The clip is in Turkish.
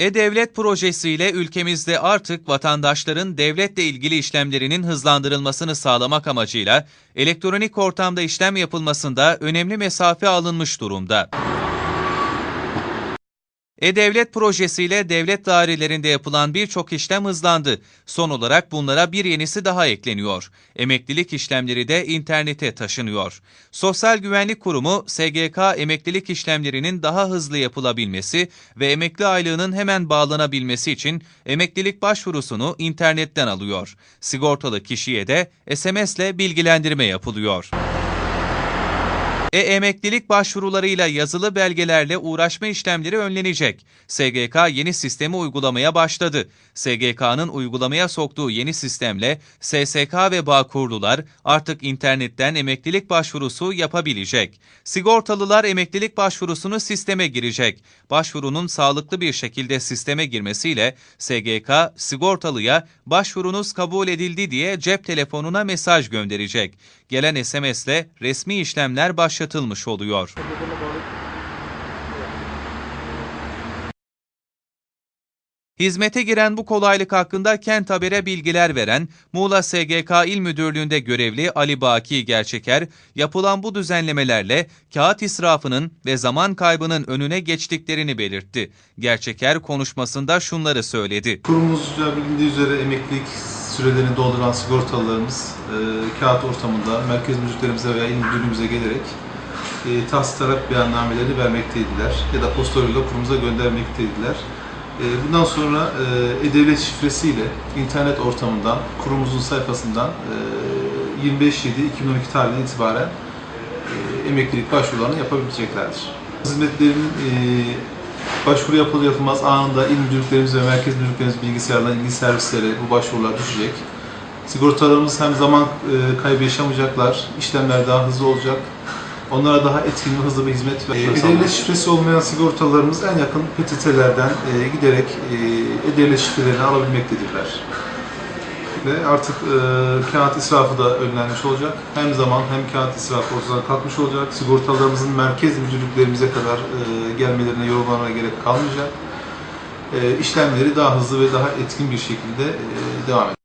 E-Devlet projesiyle ülkemizde artık vatandaşların devletle ilgili işlemlerinin hızlandırılmasını sağlamak amacıyla elektronik ortamda işlem yapılmasında önemli mesafe alınmış durumda. E-Devlet projesiyle devlet dairelerinde yapılan birçok işlem hızlandı. Son olarak bunlara bir yenisi daha ekleniyor. Emeklilik işlemleri de internete taşınıyor. Sosyal Güvenlik Kurumu, SGK emeklilik işlemlerinin daha hızlı yapılabilmesi ve emekli aylığının hemen bağlanabilmesi için emeklilik başvurusunu internetten alıyor. Sigortalı kişiye de SMS ile bilgilendirme yapılıyor. E-emeklilik başvurularıyla yazılı belgelerle uğraşma işlemleri önlenecek. SGK yeni sistemi uygulamaya başladı. SGK'nın uygulamaya soktuğu yeni sistemle SSK ve Bağkurlular artık internetten emeklilik başvurusu yapabilecek. Sigortalılar emeklilik başvurusunu sisteme girecek. Başvurunun sağlıklı bir şekilde sisteme girmesiyle SGK sigortalıya başvurunuz kabul edildi diye cep telefonuna mesaj gönderecek. Gelen SMS'le resmi işlemler başlatılmış oluyor. Hizmete giren bu kolaylık hakkında Kent Haber'e bilgiler veren Muğla SGK İl Müdürlüğü'nde görevli Ali Baki Gerçeker, yapılan bu düzenlemelerle kağıt israfının ve zaman kaybının önüne geçtiklerini belirtti. Gerçeker konuşmasında şunları söyledi. Kurumumuzca bilindiği üzere emeklilik sürelerini dolduran sigortalılarımız e, kağıt ortamında merkez müdürlerimize veya il müdürlüğümüze gelerek e, tahsis taraf beyannamelerini vermekteydiler ya da posta yoluyla kurumuza göndermekteydiler. E, bundan sonra e, e-devlet şifresiyle internet ortamından, kurumumuzun sayfasından e, 25.7.2012 tarihinden itibaren e, emeklilik başvurularını yapabileceklerdir. Hizmetlerinin e, başvuru yapılır yapılmaz anında il müdürlüklerimiz ve merkez müdürlüklerimiz bilgisayardan ilgili servislere bu başvurular düşecek. Sigortalarımız hem zaman e, kaybı yaşamayacaklar, işlemler daha hızlı olacak. Onlara daha etkin ve hızlı bir hizmet ve E-Devlet şifresi olmayan sigortalarımız en yakın PTT'lerden e, giderek e, E-Devlet şifrelerini alabilmektedirler ve artık e, kağıt israfı da önlenmiş olacak. Hem zaman hem kağıt israfı ortadan kalkmış olacak. Sigortalarımızın merkez müdürlüklerimize kadar e, gelmelerine, yorulmalarına gerek kalmayacak. E, işlemleri daha hızlı ve daha etkin bir şekilde e, devam edecek.